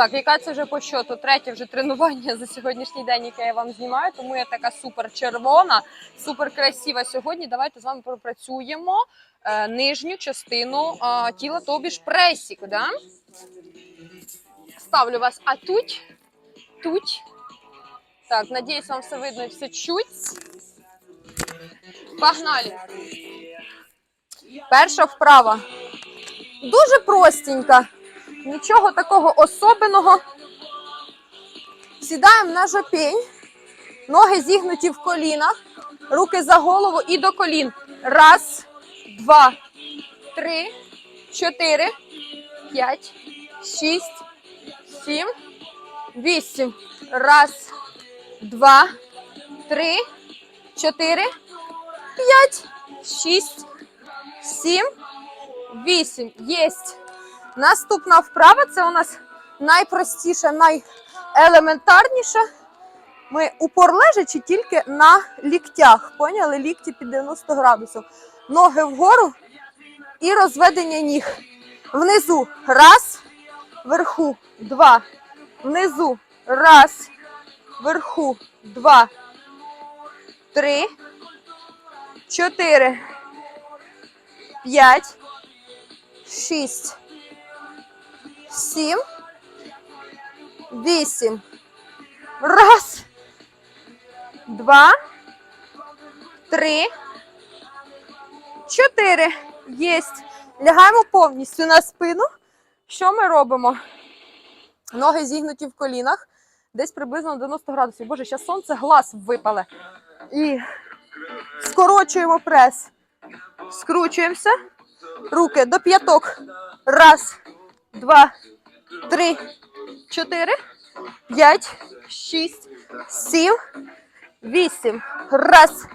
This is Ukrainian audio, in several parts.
Так, яка це вже по щоту? Третє вже тренування за сьогоднішній день, яке я вам знімаю, тому я така супер червона, супер красива сьогодні. Давайте з вами пропрацюємо е, нижню частину е, тіла, тобі ж пресік. Да? Ставлю вас, а тут, тут. Так, надіюсь, вам все видно і все чуть. Погнали. Перша вправа. Дуже простенька. Нічого такого особеного. Сідаємо на жопень, ноги зігнуті в колінах, руки за голову і до колін. Раз, два, три, чотири, п'ять, шість, сім, вісім. Раз, два, три, чотири, п'ять, шість, сім, вісім. Єсть. Наступна вправа це у нас найпростіша, найелементарніша. Ми упор лежачи тільки на ліктях. Поняли? Лікті під 90 градусів. Ноги вгору і розведення ніг. Внизу раз, вверху два. Внизу раз, вверху два, три, чотири, п'ять, шість сім, вісім. Раз, два, три, чотири. Єсть. Лягаємо повністю на спину. Що ми робимо? Ноги зігнуті в колінах, десь приблизно 90 градусів. Боже, зараз сонце глаз випале. І скорочуємо прес. Скручуємося. Руки до п'яток. Раз, два, три, чотири, п'ять, шість, сім, вісім. Раз,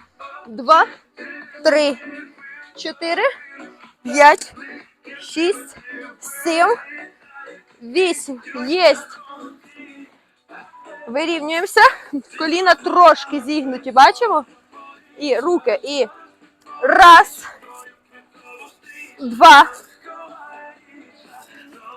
два, три, чотири, п'ять, шість, сім, вісім. Єсть. Вирівнюємося. Коліна трошки зігнуті, бачимо? І руки. І раз, два,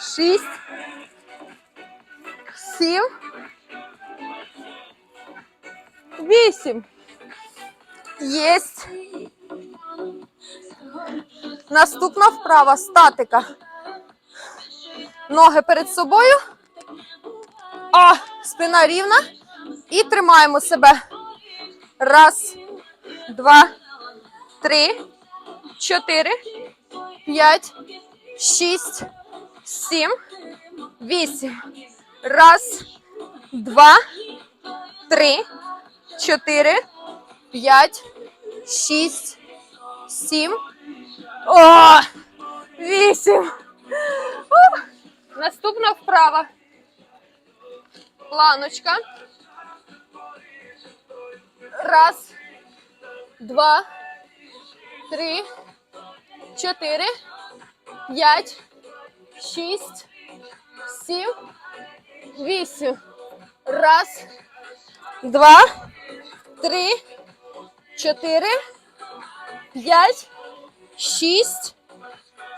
шість, сім, вісім. Єсть. Наступна вправа статика. Ноги перед собою. А, спина рівна. І тримаємо себе. Раз, два, три, чотири, п'ять, шість, сім, вісім. Раз, два, три, чотири, п'ять, шість, сім. О! Вісім. Наступна вправа. Планочка. Раз, два, три, чотири, п'ять, шість, сім, вісім. Раз, два, три, чотири, п'ять, шість,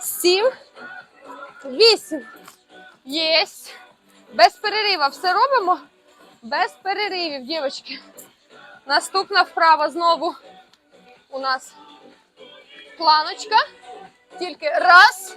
сім, вісім. Єсть. Без перерива. Все робимо без переривів, дівчатки. Наступна вправа знову у нас планочка. Тільки раз,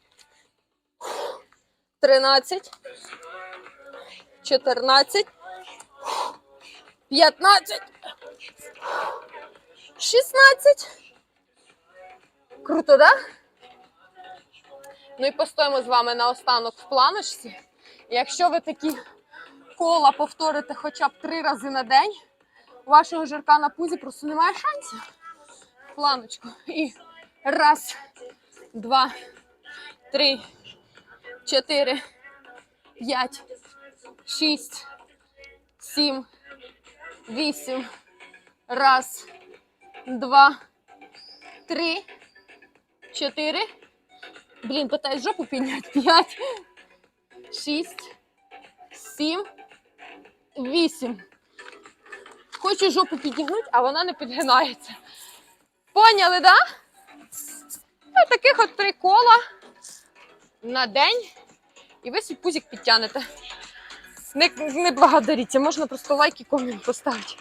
13, 14, 15, 16. Круто, да? Ну і постоїмо з вами наостанок в планочці. Якщо ви такі кола повторите хоча б три рази на день, у вашого жирка на пузі просто немає шансів. Планочку. І раз, два, три, чотири, п'ять, шість, сім, вісім. Раз, два, три, чотири. Блін, питаюсь жопу підняти. П'ять, шість, сім, вісім. Хочу жопу підігнути, а вона не підгинається. Поняли, да? Таких от три кола на день. І ви свій пузик підтягнете. Не, не благодаріться, можна просто лайк і комент поставити.